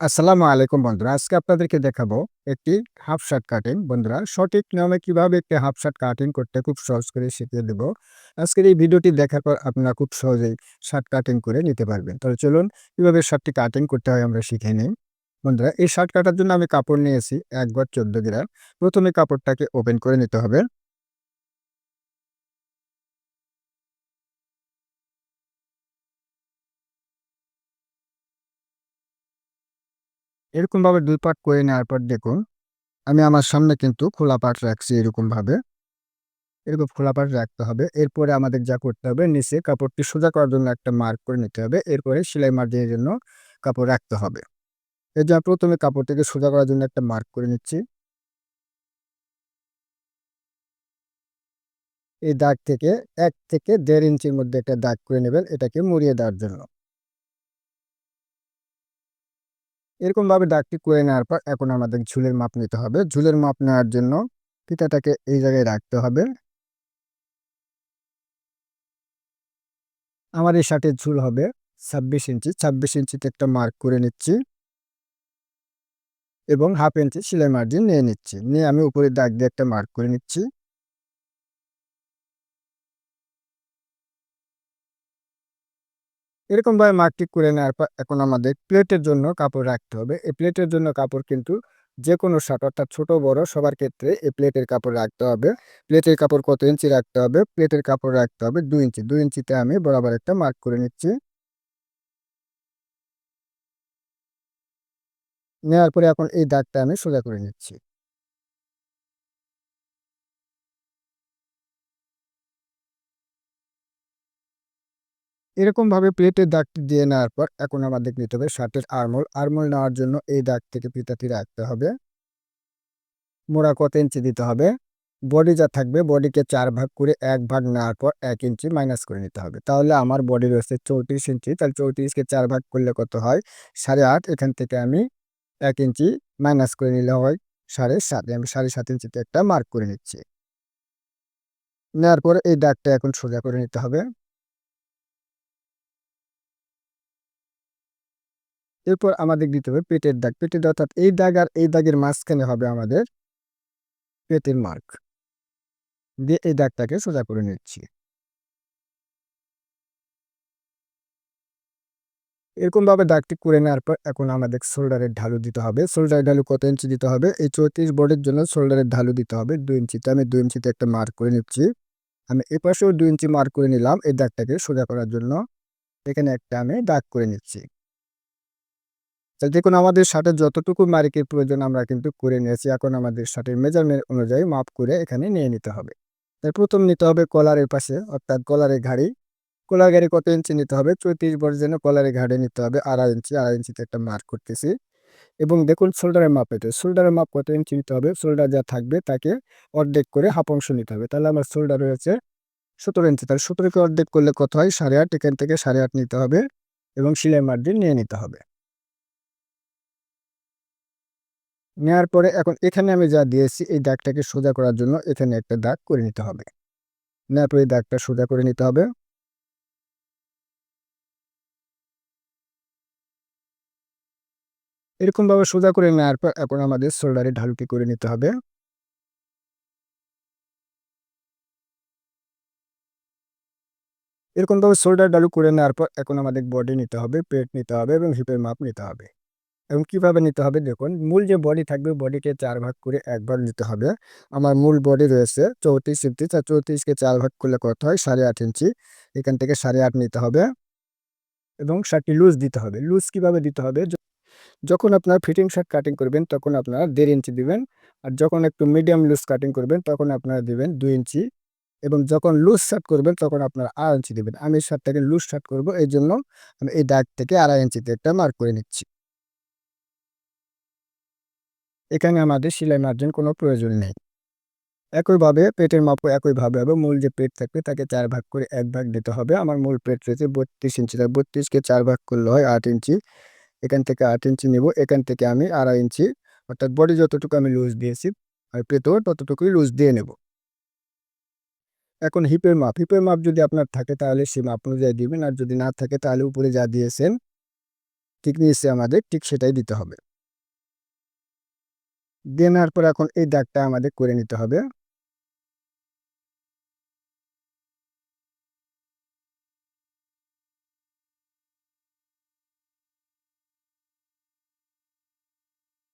আসসালামু আলাইকুম বন্ধুরা। আজকে আপনাদেরকে দেখাবো একটি হাফ শার্ট কাটিং। বন্ধুরা, সঠিক নিয়মে কীভাবে একটি হাফ শার্ট কাটিং করতে খুব সহজ করে শিখিয়ে দেব। আজকের এই ভিডিওটি দেখার পর আপনারা খুব সহজেই শার্ট কাটিং করে নিতে পারবেন। তাহলে চলুন, কীভাবে শার্টটি কাটিং করতে হয় আমরা শিখে নিই। বন্ধুরা, এই শার্ট কাটার জন্য আমি কাপড় নিয়েছি ১ গজ ১৪ গ্রাম। প্রথমে কাপড়টাকে ওপেন করে নিতে হবে। এরকমভাবে দুই পার্ট করে নেওয়ার পর দেখুন, আমি আমার সামনে কিন্তু খোলা পার্ট রাখছি এরকমভাবে। এরকম খোলা পার্ট রাখতে হবে। এরপরে আমাদের যা করতে হবে নিচে কাপড়টি সোজা করার জন্য একটা মার্ক করে নিতে হবে। এরপরে সেলাই মার্জিনের জন্য কাপড় রাখতে হবে। এই যে প্রথমে কাপড়টিকে সোজা করার জন্য একটা মার্ক করে নিচ্ছি। এই দাগ থেকে এক থেকে দেড় ইঞ্চির মধ্যে একটা দাগ করে নেবেন এটাকে মুড়িয়ে দেওয়ার জন্য। এরকমভাবে দাগটি করে নেওয়ার পর এখন আমাদের ঝুলের মাপ নিতে হবে। ঝুলের মাপ নেওয়ার জন্য ফিতাটাকে এই জায়গায় রাখতে হবে। আমার এই শার্টের ঝুল হবে ২৬ ইঞ্চি। ২৬ ইঞ্চিতে একটা মার্ক করে নিচ্ছি। এবং হাফ ইঞ্চি সেলাই মার্জিন নিয়ে নিচ্ছি। নিয়ে আমি উপরে দাগ দিয়ে একটা মার্ক করে নিচ্ছি। এরকমভাবে মার্কটি করে নেওয়ার পর এখন আমাদের প্লেটের জন্য কাপড় রাখতে হবে। এই প্লেটের জন্য কাপড় কিন্তু যে কোনো শার্ট, অর্থাৎ ছোটো, বড় সবার ক্ষেত্রে এই প্লেটের কাপড় রাখতে হবে। প্লেটের কাপড় কত ইঞ্চি রাখতে হবে? প্লেটের কাপড় রাখতে হবে ২ ইঞ্চি। ২ ইঞ্চিতে আমি বরাবর একটা মার্ক করে নিচ্ছি। নেওয়ার পরে এখন এই দাগটা আমি সোজা করে নিচ্ছি। এরকমভাবে প্লেটের দাগটি দিয়ে নেওয়ার পর এখন আমাদের নিতে হবে শার্টের আরমোল। আরমোল নেওয়ার জন্য এই দাগ থেকে ফিতাটি রাখতে হবে। মোড়া কত ইঞ্চি দিতে হবে? বডি যা থাকবে বডিকে চার ভাগ করে এক ভাগ নেওয়ার পর এক ইঞ্চি মাইনাস করে নিতে হবে। তাহলে আমার বডি রয়েছে ৩৪ ইঞ্চি। তাহলে চৌত্রিশকে চার ভাগ করলে কত হয়? ৮.৫ এখান থেকে আমি এক ইঞ্চি মাইনাস করে নিলে হয় ৭.৫ আমি ৭.৫ ইঞ্চিতে একটা মার্ক করে নিচ্ছি। নেওয়ার পরে এই দাগটা এখন সোজা করে নিতে হবে। এরপর আমাদের দিতে হবে পেটের দাগ। পেটের অর্থাৎ এই দাগ আর এই দাগের মাঝখানে হবে আমাদের পেটের মার্ক। দিয়ে এই দাগটাকে সোজা করে নিচ্ছি। এরকমভাবে দাগটি করে নেওয়ার পর এখন আমাদের শোল্ডারের ঢালু দিতে হবে। শোল্ডারের ঢালু কত ইঞ্চি দিতে হবে? এই চৌত্রিশ বোর্ডের জন্য শোল্ডারের ঢালু দিতে হবে ২ ইঞ্চিতে। আমি ২ ইঞ্চিতে একটা মার্ক করে নিচ্ছি। আমি এপাশেও দুই ইঞ্চি মার্ক করে নিলাম এই দাগটাকে সোজা করার জন্য। এখানে একটা আমি দাগ করে নিচ্ছি। দেখুন, আমাদের শার্টের যতটুকু মার্কের প্রয়োজন আমরা কিন্তু করে নিয়েছি। এখন আমাদের শার্টের মেজারমেন্ট অনুযায়ী মাপ করে এখানে নিয়ে নিতে হবে। তাই প্রথম নিতে হবে কলারের পাশে, অর্থাৎ কলারের ঘাড়ি। কলার ঘাড়ি কত ইঞ্চি নিতে হবে? ৩৪ বড় জন্য কলারের ঘাড়ি নিতে হবে, আড়াই ইঞ্চি। আড়াই ইঞ্চিতে একটা মার্ক করতেছি। এবং দেখুন শোল্ডারের মাপ এটা। শোল্ডারের মাপ কত ইঞ্চি নিতে হবে? শোল্ডার যা থাকবে তাকে অর্ধেক করে হাফ অংশ নিতে হবে। তাহলে আমার শোল্ডার রয়েছে ১৭ ইঞ্চি। তাহলে ১৭কে অর্ধেক করলে কত হয়? ৮.৫ এখান থেকে ৮.৫ নিতে হবে এবং সেলাই মার্জিন নিয়ে নিতে হবে। নেওয়ার পরে এখন এখানে আমি যা দিয়েছি এই দাগটাকে সোজা করার জন্য এখানে একটা দাগ করে নিতে হবে। নেওয়ার পরে দাগটা সোজা করে নিতে হবে। এরকমভাবে সোজা করে নেওয়ার পর এখন আমাদের শোল্ডারে ঢালুটি করে নিতে হবে। এরকমভাবে শোল্ডার ঢালু করে নেওয়ার পর এখন আমাদের বডি নিতে হবে, পেট নিতে হবে এবং হিপের মাপ নিতে হবে। এবং কীভাবে নিতে হবে? দেখুন, মূল যে বডি থাকবে বডিকে চার ভাগ করে একবার নিতে হবে। আমার মূল বডি রয়েছে চৌত্রিশ ইঞ্চি তা চৌত্রিশকে চার ভাগ করলে কত হয়? সাড়ে আট ইঞ্চি এখান থেকে সাড়ে আট নিতে হবে এবং শার্টটি লুজ দিতে হবে। লুজ কীভাবে দিতে হবে? যখন আপনার ফিটিং শার্ট কাটিং করবেন, তখন আপনারা দেড় ইঞ্চি দিবেন। আর যখন একটু মিডিয়াম লুজ কাটিং করবেন, তখন আপনারা দিবেন দুই ইঞ্চি এবং যখন লুজ শার্ট করবেন, তখন আপনারা আড়াই ইঞ্চি দেবেন। আমি শার্টটাকে লুজ শার্ট করব এই জন্য আমি এই দাগ থেকে আড়াই ইঞ্চিতে একটা মার্ক করে নিচ্ছি। এখানে আমাদের সেলাই মার্জিন কোনো প্রয়োজন নেই। একইভাবে পেটের মাপও একইভাবে হবে। মূল যে পেট থাকবে তাকে চার ভাগ করে এক ভাগ দিতে হবে। আমার মূল পেট রয়েছে বত্রিশ ইঞ্চি। তাই বত্রিশকে চার ভাগ করলে হয় আট ইঞ্চি। এখান থেকে আট ইঞ্চি নেব। এখান থেকে আমি আড়াই ইঞ্চি, অর্থাৎ বডি যতটুকু আমি লুজ দিয়েছি, আর পেটও ততটুকুই লুজ দিয়ে নেব। এখন হিপের মাপ। হিপের মাপ যদি আপনার থাকে তাহলে সে মাপ অনুযায়ী দিবেন। আর যদি না থাকে তাহলে উপরে যা দিয়েছেন, ঠিক নিচে আমাদের ঠিক সেটাই দিতে হবে। দিয়ে নেওয়ার পর এখন এই দাগটা আমাদের করে নিতে হবে।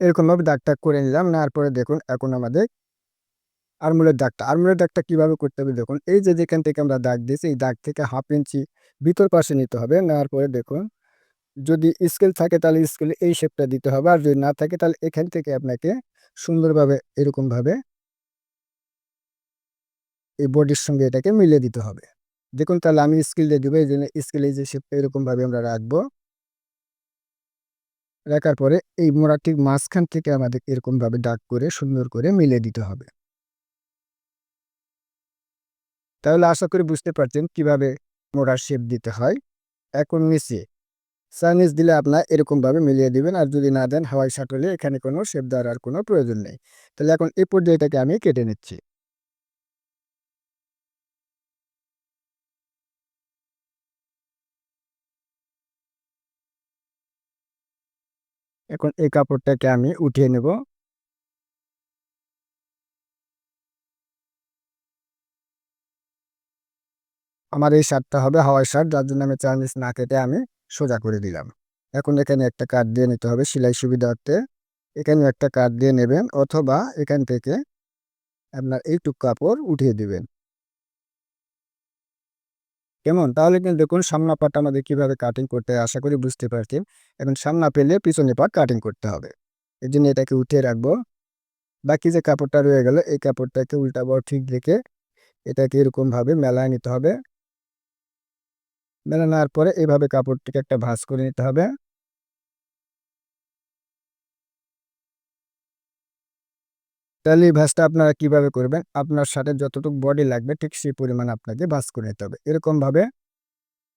এরকমভাবে দাগটা করে নিলাম, নেওয়ার পরে দেখুন এখন আমাদের আরমুলের দাগটা। আরমুলের দাগটা কীভাবে করতে হবে দেখুন, এই যে যেখান থেকে আমরা দাগ দিয়েছি, এই দাগ থেকে হাফ ইঞ্চি ভিতর পাশে নিতে হবে, নেওয়ার পরে দেখুন যদি স্কেল থাকে তাহলে স্কেলে এই শেপটা দিতে হবে। আর যদি না থাকে তাহলে এখান থেকে আপনাকে সুন্দরভাবে এরকমভাবে এই বডির সঙ্গে এটাকে মিলিয়ে দিতে হবে। দেখুন তাহলে আমি স্কেল দিয়ে দেবো, এই জন্য স্কেলে যে শেপটা এরকমভাবে আমরা রাখব। রাখার পরে এই মোড়াটির মাঝখান থেকে আমাদের এরকমভাবে দাগ করে, সুন্দর করে মিলিয়ে দিতে হবে। তাহলে আশা করি বুঝতে পারছেন কীভাবে মোড়ার শেপ দিতে হয়। এখন নিচে চাইনিজ দিলে আপনার এরকমভাবে মিলিয়ে দিবেন আর যদি না দেন হাওয়াই শাটলে এখানে কোনো শেপ দেওয়ার আর কোনো প্রয়োজন নেই তাহলে এখন এই পর্যায়টাকে আমি কেটে নিচ্ছি এখন এই কাপড়টাকে আমি উঠিয়ে নেব আমার এই শার্টটা হবে হাওয়াই শার্ট যার জন্য আমি চাইনিজ না কেটে আমি সোজা করে দিলাম। এখন এখানে একটা কাট দিয়ে নিতে হবে সেলাই সুবিধার্থে। এখানে একটা কাট দিয়ে নেবেন অথবা এখান থেকে আপনার এইটুক কাপড় উঠিয়ে দিবেন। কেমন? তাহলে কিন্তু দেখুন, সামনা পাট আমাদের কীভাবে কাটিং করতে আশা করি বুঝতে পারছি। এখন সামনা পেলে পিছনে পাট কাটিং করতে হবে। এই জন্য এটাকে উঠিয়ে রাখব। বাকি যে কাপড়টা রয়ে গেল, এই কাপড়টাকে উল্টা বড় ঠিক রেখে এটাকে এরকমভাবে মেলায় নিতে হবে। মেলে নেওয়ার পরে এইভাবে কাপড়টিকে একটা ভাঁজ করে নিতে হবে। তাহলে এই ভাঁজটা আপনারা কীভাবে করবেন? আপনার সাথে যতটুকু বডি লাগবে ঠিক সেই পরিমাণ আপনাকে ভাঁজ করে নিতে হবে। এরকমভাবে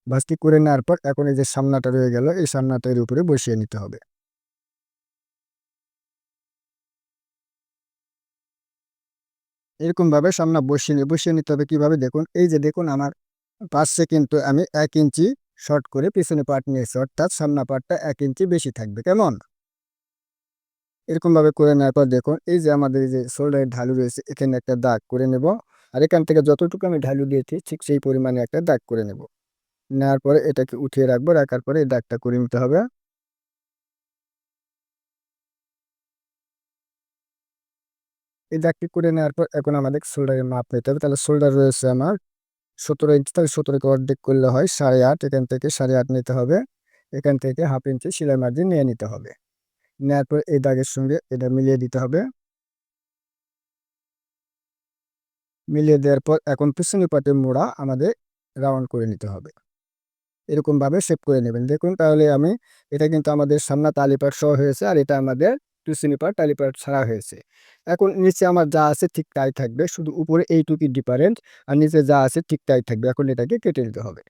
ভাঁজটি করে নেওয়ার পর এখন এই যে সামনাটা রয়ে গেল, এই সামনাটা এর উপরে বসিয়ে নিতে হবে। এরকমভাবে সামনা বসিয়ে বসিয়ে নিতে হবে কীভাবে? দেখুন, এই যে দেখুন আমার পাশে কিন্তু আমি এক ইঞ্চি শর্ট করে পিছনে পাট নিয়েছি, অর্থাৎ সামনা পাটটা এক ইঞ্চি বেশি থাকবে, কেমন? এরকমভাবে করে নেওয়ার পর দেখুন, এই যে আমাদের যে শোল্ডারের ঢালু রয়েছে, এখানে একটা দাগ করে নেব। আর এখান থেকে যতটুকু আমি ঢালু দিয়েছি, ঠিক সেই পরিমাণে একটা দাগ করে নেব। নেওয়ার পরে এটাকে উঠিয়ে রাখব, রাখার পরে এই দাগটা করে নিতে হবে। এই দাগটি করে নেওয়ার পর এখন আমাদের শোল্ডারের মাপ নিতে হবে। তাহলে শোল্ডার রয়েছে আমার সতেরো ইঞ্চি তাহলে সতেরোকে অর্ধেক করলে হয় সাড়ে আট, এখান থেকে সাড়ে আট নিতে হবে। এখান থেকে হাফ ইঞ্চি সেলাই মার্জিন নিয়ে নিতে হবে। নেওয়ার পর এই দাগের সঙ্গে এটা মিলিয়ে দিতে হবে। মিলিয়ে দেওয়ার পর এখন পিছনে পাটের মোড়া আমাদের রাউন্ড করে নিতে হবে। এরকমভাবে সেভ করে নেবেন। দেখুন তাহলে আমি, এটা কিন্তু আমাদের সামনা তালিপাট সহ হয়েছে আর এটা আমাদের পাট তালিপাট ছাড়া হয়েছে। এখন নিচে আমার যা আছে ঠিক তাই থাকবে, শুধু উপরে এইটুকুই ডিফারেন্ট আর নিচে যা আছে ঠিক তাই থাকবে। এখন এটাকে কেটে নিতে হবে।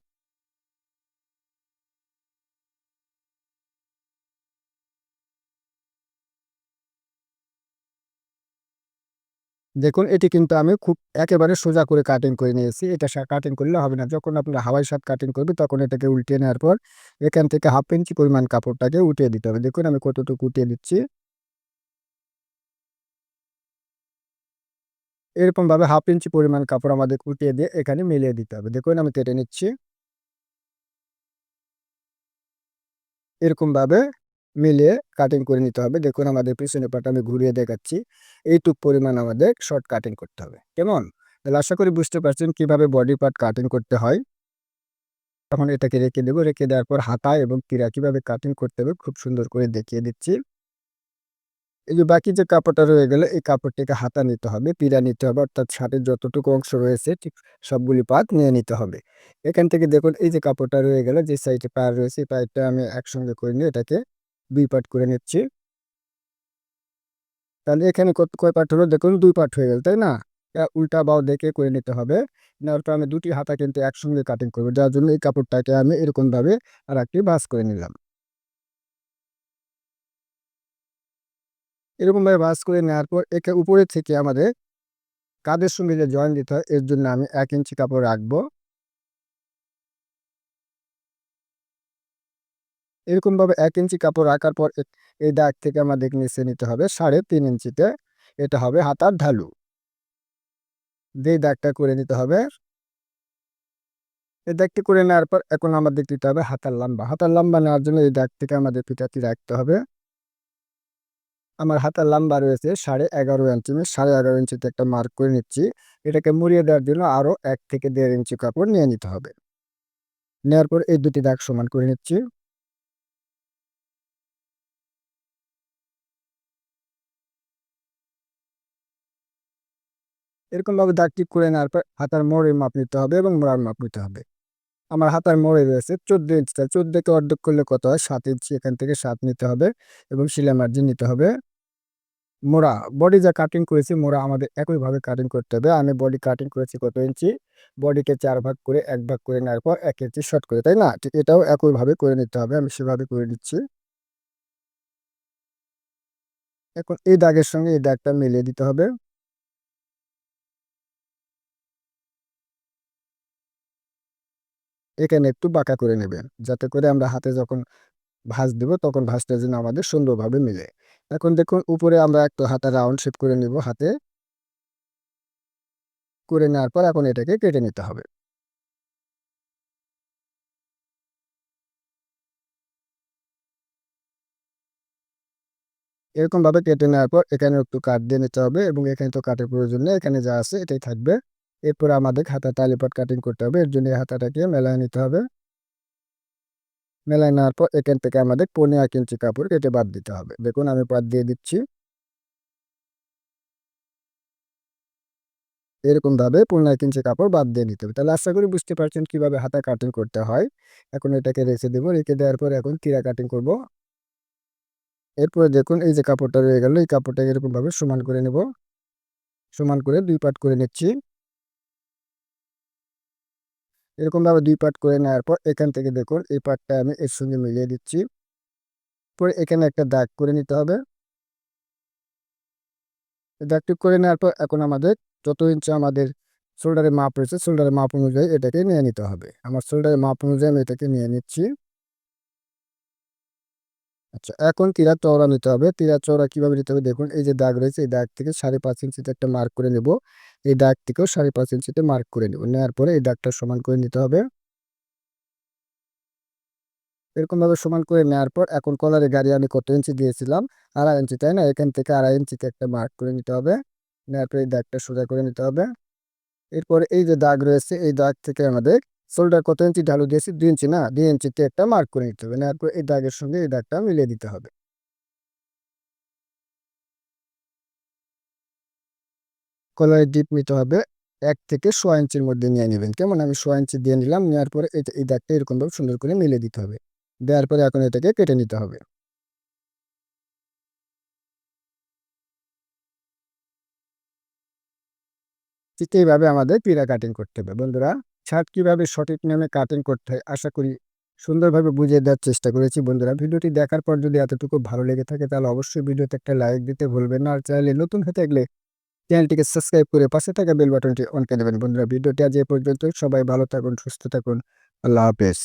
দেখুন, এটি কিন্তু আমি খুব একেবারে সোজা করে কাটিং করে নিয়েছি। এটা কাটিং করলে হবে না। যখন আপনার হাওয়াই শার্ট কাটিং করবে, তখন এটাকে উল্টিয়ে নেওয়ার পর এখান থেকে হাফ ইঞ্চি পরিমাণ কাপড়টাকে উঠিয়ে দিতে হবে। দেখুন, আমি কতটুকু উঠিয়ে দিচ্ছি। এরকমভাবে হাফ ইঞ্চি পরিমাণ কাপড় আমাদের কুটিয়ে দিয়ে এখানে মিলিয়ে দিতে হবে। দেখুন, আমি কেটে নিচ্ছি। এরকমভাবে মিলিয়ে কাটিং করে নিতে হবে। দেখুন, আমাদের পিছনে পাটা আমি ঘুরিয়ে দেখাচ্ছি। এইটুক পরিমাণ আমাদের শর্ট কাটিং করতে হবে। কেমন? তাহলে আশা করি বুঝতে পারছেন কীভাবে বডি পার্ট কাটিং করতে হয়। তখন এটাকে রেখে দেবো। রেখে দেওয়ার পর হাতা এবং কিরা কীভাবে কাটিং করতে হবে খুব সুন্দর করে দেখিয়ে দিচ্ছি। এই যে বাকি যে কাপড়টা রয়ে গেলে, এই কাপড়টিকে হাতা নিতে হবে, পিড়া নিতে হবে, অর্থাৎ শার্টের যতটুকু অংশ রয়েছে, ঠিক সবগুলি পাত নিয়ে নিতে হবে। এখান থেকে দেখুন, এই যে কাপড়টা রয়ে গেল, যে সাইডে পায়ের রয়েছে, এই পায়েরটা আমি একসঙ্গে করে নিয়ে এটাকে দুই পার্ট করে নিচ্ছি। তাহলে এখানে কয় পার্ট হলো? দেখুন, দুই পার্ট হয়ে গেল, তাই না? উল্টা বাও দেখে করে নিতে হবে। নেওয়ার পর আমি দুটি হাতা কিন্তু একসঙ্গে কাটিং করব, যার জন্য এই কাপড়টাকে আমি এরকমভাবে আর একটি বাস করে নিলাম। এরকমভাবে ভাঁজ করে নেওয়ার পর একে উপরে থেকে আমাদের কাদের সঙ্গে যে জয়েন দিতে হয়, এর জন্য আমি এক ইঞ্চি কাপড় রাখব। এরকমভাবে এক ইঞ্চি কাপড় রাখার পর এই দাগ থেকে আমাদের নিচে নিতে হবে সাড়ে তিন ইঞ্চিতে এটা হবে হাতার ঢালু। যেই দাগটা করে নিতে হবে, এই দাগটি করে নেওয়ার পর এখন আমাদের দিতে হবে হাতার লম্বা। হাতার লম্বা নেওয়ার জন্য এই দাগ থেকে আমাদের পিঠাটি রাখতে হবে। আমার হাতের লম্বা রয়েছে সাড়ে এগারো ইঞ্চি আমি সাড়ে এগারো ইঞ্চিতে একটা মার্ক করে নিচ্ছি। এটাকে মুড়িয়ে দেওয়ার জন্য আরও এক থেকে দেড় ইঞ্চি কাপড় নিয়ে নিতে হবে। নেওয়ার পর এই দুটি দাগ সমান করে নিচ্ছি। এরকমভাবে দাগ টিপ করে নেওয়ার পর হাতার মোড়ের মাপ নিতে হবে এবং মোড়ার মাপ নিতে হবে। আমার হাতার মোড়ে রয়েছে। চোদ্দ ইঞ্চি তাই চোদ্দকে অর্ধেক করলে কত হয়? সাত ইঞ্চি এখান থেকে সাত নিতে হবে এবং সিলাই মার্জিন নিতে হবে। মোড়া বডি যা কাটিং করেছি, মোড়া আমাদের একইভাবে কাটিং করতে হবে। আমি বডি কাটিং করেছি কত ইঞ্চি বডিকে চার ভাগ করে এক ভাগ করে নেওয়ার পর এক ইঞ্চি শর্ট করে, তাই না? ঠিক এটাও একইভাবে করে নিতে হবে। আমি সেভাবে করে নিচ্ছি। এখন এই দাগের সঙ্গে এই দাগটা মিলিয়ে দিতে হবে। এখানে একটু বাঁকা করে নেবেন। যাতে করে আমরা হাতে যখন ভাঁজ দেব, তখন ভাঁজটা যেন আমাদের সুন্দরভাবে মিলে। এখন দেখুন, উপরে আমরা একটু হাতে রাউন্ড শেপ করে নিব হাতে। করে নেওয়ার পর এখন এটাকে কেটে নিতে হবে। এরকম ভাবে কেটে নেওয়ার পর এখানে একটু কাট দিয়ে নিতে হবে এবং এখানে তো কাটের প্রয়োজন নেই, এখানে যা আছে এটাই থাকবে। এরপর আমাদের হাতা তালিপাট কাটিং করতে হবে। এর জন্য হাতাটাকে মেলায় নিতে হবে। মেলায় নেওয়ার পর এখান থেকে আমাদের পনেরো এক ইঞ্চি কাপড় কেটে বাদ দিতে হবে। দেখুন আমি বাদ দিয়ে দিচ্ছি। এরকম ভাবে পনেরো এক ইঞ্চি কাপড় বাদ দিয়ে নিতে হবে। তাহলে আশা করি বুঝতে পারছেন কীভাবে হাতা কাটিং করতে হয়। এখন এটাকে রেখে দেবো। রেখে দেওয়ার পর এখন কিরা কাটিং করব। এরপরে দেখুন এই যে কাপড়টা রয়ে গেল, এই কাপড়টা এরকমভাবে সমান করে নেব। সমান করে দুই পাট করে নিচ্ছি। এরকম ভাবে দুই পার্ট করে নেওয়ার পর এখান থেকে দেখুন এই পার্টটা আমি এর সঙ্গে মিলিয়ে দিচ্ছি। পরে এখানে একটা দাগ করে নিতে হবে। দাগটি করে নেওয়ার পর এখন আমাদের যত ইঞ্চি আমাদের শোল্ডারের মাপ রয়েছে শোল্ডারের মাপ অনুযায়ী এটাকে নিয়ে নিতে হবে। আমার শোল্ডারের মাপ অনুযায়ী আমি এটাকে নিয়ে নিচ্ছি। আচ্ছা এখন তিরা চওড়া নিতে হবে। তিরা চওড়া কীভাবে নিতে হবে? দেখুন, এই যে দাগ রয়েছে, এই দাগ থেকে সাড়ে পাঁচ ইঞ্চিতে একটা মার্ক করে নেব। এই দাগ থেকেও সাড়ে পাঁচ ইঞ্চিতে মার্ক করে নেব। নেওয়ার পরে এই দাগটা সমান করে নিতে হবে। এরকম ভাবে সমান করে নেওয়ার পর এখন কলারে গাড়ি আমি কত ইঞ্চি দিয়েছিলাম? আড়াই ইঞ্চি, তাই না? এখান থেকে আড়াই ইঞ্চিতে একটা মার্ক করে নিতে হবে। নেওয়ার পরে এই দাগটা সোজা করে নিতে হবে। এরপরে এই যে দাগ রয়েছে, এই দাগ থেকে আমাদের শোল্ডার কত ইঞ্চি ঢালু দিয়েছি দুই ইঞ্চি না, দুই ইঞ্চিতে একটা মার্ক করে নিতে হবে। নেওয়ার পর এই দাগের সঙ্গে এই দাগটা মিলিয়ে দিতে হবে। কলারের ডিপ নিতে হবে। এক থেকে সোয়া ইঞ্চির মধ্যে নিয়ে নেবেন। কেমন? আমি সোয়া ইঞ্চি দিয়ে নিলাম, নেওয়ার পরে এই এই দাগটা এরকমভাবে সুন্দর করে মিলিয়ে দিতে হবে। দেওয়ার পরে এখন এটাকে কেটে নিতে হবে। ঠিক এইভাবে আমাদের পিড়া কাটিং করতে হবে। বন্ধুরা শার্ট কীভাবে সঠিক নামে কাটিং করতে হয়, আশা করি সুন্দরভাবে বুঝিয়ে দেওয়ার চেষ্টা করেছি বন্ধুরা। ভিডিওটি দেখার পর যদি এতটুকু ভালো লেগে থাকে তাহলে অবশ্যই ভিডিওতে একটা লাইক দিতে ভুলবেন না। আর চ্যানেলে নতুন হয়ে থাকলে চ্যানেলটিকে সাবস্ক্রাইব করে পাশে থাকা বেল বাটনটি অন করে দেবেন। বন্ধুরা, ভিডিওটি আজ এ পর্যন্ত সবাই ভালো থাকুন, সুস্থ থাকুন। আল্লাহ হাফেজ।